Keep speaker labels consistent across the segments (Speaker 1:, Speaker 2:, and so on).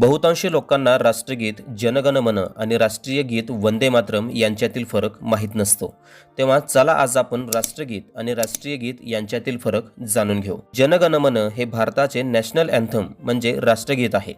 Speaker 1: बहुतांशी लोकांना राष्ट्रगीत जनगण मन आणि राष्ट्रीय गीत वंदे मातरम यांच्यातील फरक माहीत नसतो. तेव्हा चला आज आपण राष्ट्रगीत आणि राष्ट्रीय गीत यांच्यातील फरक जाणून घेऊ. जनगण मन हे भारताचे नॅशनल अँथम म्हणजे राष्ट्रगीत आहे.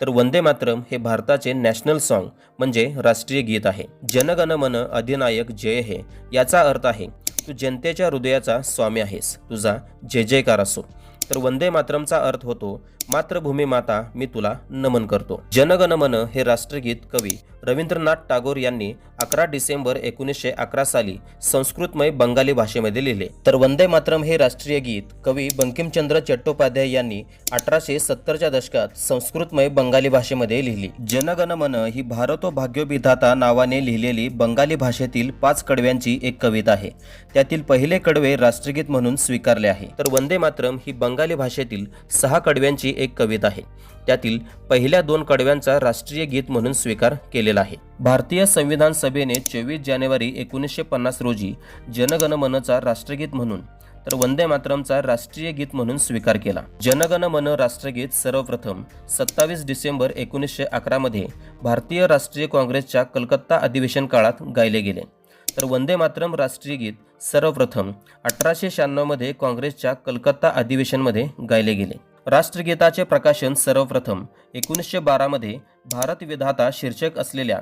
Speaker 1: तर वंदे मातरम हे भारताचे नॅशनल सॉन्ग म्हणजे राष्ट्रीय गीत आहे. जनगण मन अधिनायक जय हे याचा अर्थ आहे तू जनतेच्या हृदयाचा स्वामी आहेस. तुझा जय जयकार असो. तर वंदे मातरमचा अर्थ होतो मातृभूमी माता मी तुला नमन करतो. जनगणमन हे राष्ट्रगीत कवी. रवींद्रनाथ टागोर यांनी अकरा डिसेंबर एकोणीसशे अकरा साली संस्कृतमय बंगाली भाषेमध्ये लिहिले. तर वंदे मातरम हे राष्ट्रीय गीत कवी बंकिमचंद्र चट्टोपाध्याय यांनी अठराशे सत्तरच्या दशकात संस्कृतमय बंगाली भाषेमध्ये लिहिली. जनगण मन ही भारतो भाग्योभिधाता नावाने लिहिलेली बंगाली भाषेतील पाच कडव्यांची एक कविता आहे. त्यातील पहिले कडवे राष्ट्रगीत म्हणून स्वीकारले आहे. तर वंदे मातरम ही बंगाली भाषेतील सहा कडव्यांची एक कविता आहे. त्यातील पहिल्या दोन कडव्यांचा राष्ट्रीय गीत म्हणून स्वीकार केलेला आहे. भारतीय संविधान सभेने चोवीस जानेवारी एकोणीसशे पन्नास रोजी जनगण मनचा राष्ट्रगीत म्हणून तर वंदे मातरमचा राष्ट्रीय गीत म्हणून स्वीकार केला. जनगण मन राष्ट्रगीत सर्वप्रथम सत्तावीस डिसेंबर एकोणीसशे अकरामध्ये भारतीय राष्ट्रीय काँग्रेसच्या कलकत्ता अधिवेशन काळात गायले गेले. तर वंदे मातरम राष्ट्रीय गीत सर्वप्रथम अठराशे शहाण्णवमध्ये काँग्रेसच्या कलकत्ता अधिवेशनमध्ये गायले गेले. राष्ट्रगीताचे प्रकाशन सर्वप्रथम एकोणीसशे बारामध्ये भारत विधाता शीर्षक असलेल्या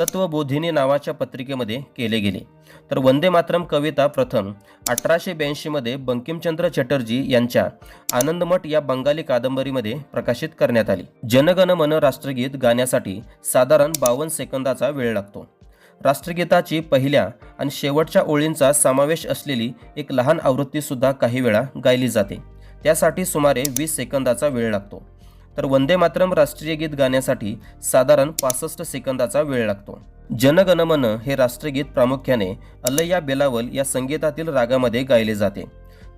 Speaker 1: तत्वबोधिनी नावाच्या पत्रिकेमध्ये केले गेले. तर वंदे मातरम कविता प्रथम अठराशे ब्याऐंशीमध्ये बंकिमचंद्र चटर्जी यांच्या आनंदमठ या बंगाली कादंबरीमध्ये प्रकाशित करण्यात आली. जनगण मन राष्ट्रगीत गाण्यासाठी साधारण बावन्न सेकंदाचा वेळ लागतो. राष्ट्रगीताची पहिल्या आणि शेवटच्या ओळींचा समावेश असलेली एक लहान आवृत्तीसुद्धा काही वेळा गायली जाते. त्यासाठी सुमारे वीस सेकंदाचा वेळ लागतो. तर वंदे मातरम राष्ट्रीय गीत गाण्यासाठी साधारण पासष्ट सेकंदाचा वेळ लागतो. जनगणमन हे राष्ट्रगीत प्रामुख्याने अल्लय्या बेलावल या संगीतातील रागामध्ये गायले जाते.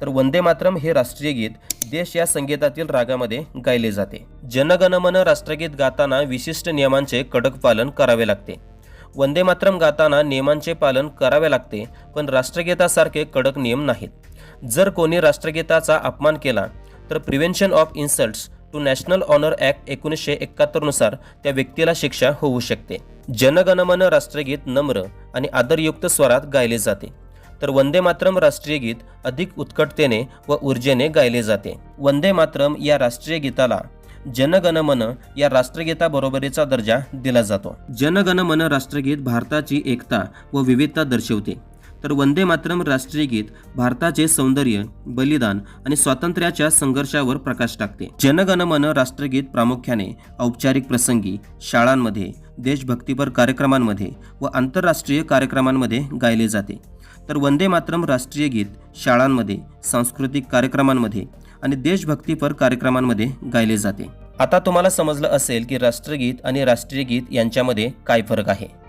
Speaker 1: तर वंदे मातरम हे राष्ट्रीय गीत देश या संगीतातील रागामध्ये गायले जाते. जनगणमन राष्ट्रगीत गाताना विशिष्ट नियमांचे कडक पालन करावे लागते. वंदे मातरम गाताना नियमांचे पालन करावे लागते पण राष्ट्रगीतासारखे कडक नियम नाहीत. जर कोणी राष्ट्रगीताचा अपमान केला तर prevention of insults to national honour act एकोणीसशे एकाहत्तरनुसार त्या व्यक्तीला शिक्षा होऊ शकते. जनगणमन राष्ट्रगीत नम्र आणि आदरयुक्त स्वरात गायले जाते. तर वंदे मातरम राष्ट्रीय गीत अधिक उत्कटतेने व ऊर्जेने गायले जाते. वंदे मातरम या राष्ट्रीय गीताला जनगणमन या राष्ट्रगीताबरोबरीचा दर्जा दिला जातो. जनगणमन राष्ट्रगीत भारताची एकता व विविधता दर्शवते. तर वंदे मातरम राष्ट्रीय गीत भारताचे सौंदर्य बलिदान आणि स्वातंत्र्याच्या संघर्षावर प्रकाश टाकते. जनगणमन राष्ट्रगीत प्रामुख्याने औपचारिक प्रसंगी शाळांमध्ये देशभक्तीपर कार्यक्रमांमध्ये व आंतरराष्ट्रीय कार्यक्रमांमध्ये गायले जाते. तर वंदे मातरम राष्ट्रीय गीत शाळांमध्ये सांस्कृतिक कार्यक्रमांमध्ये आणि देशभक्तीपर कार्यक्रमांमध्ये गायले जाते. आता तुम्हाला समजलं असेल की राष्ट्रगीत आणि राष्ट्रीय गीत यांच्यामध्ये काय फरक आहे.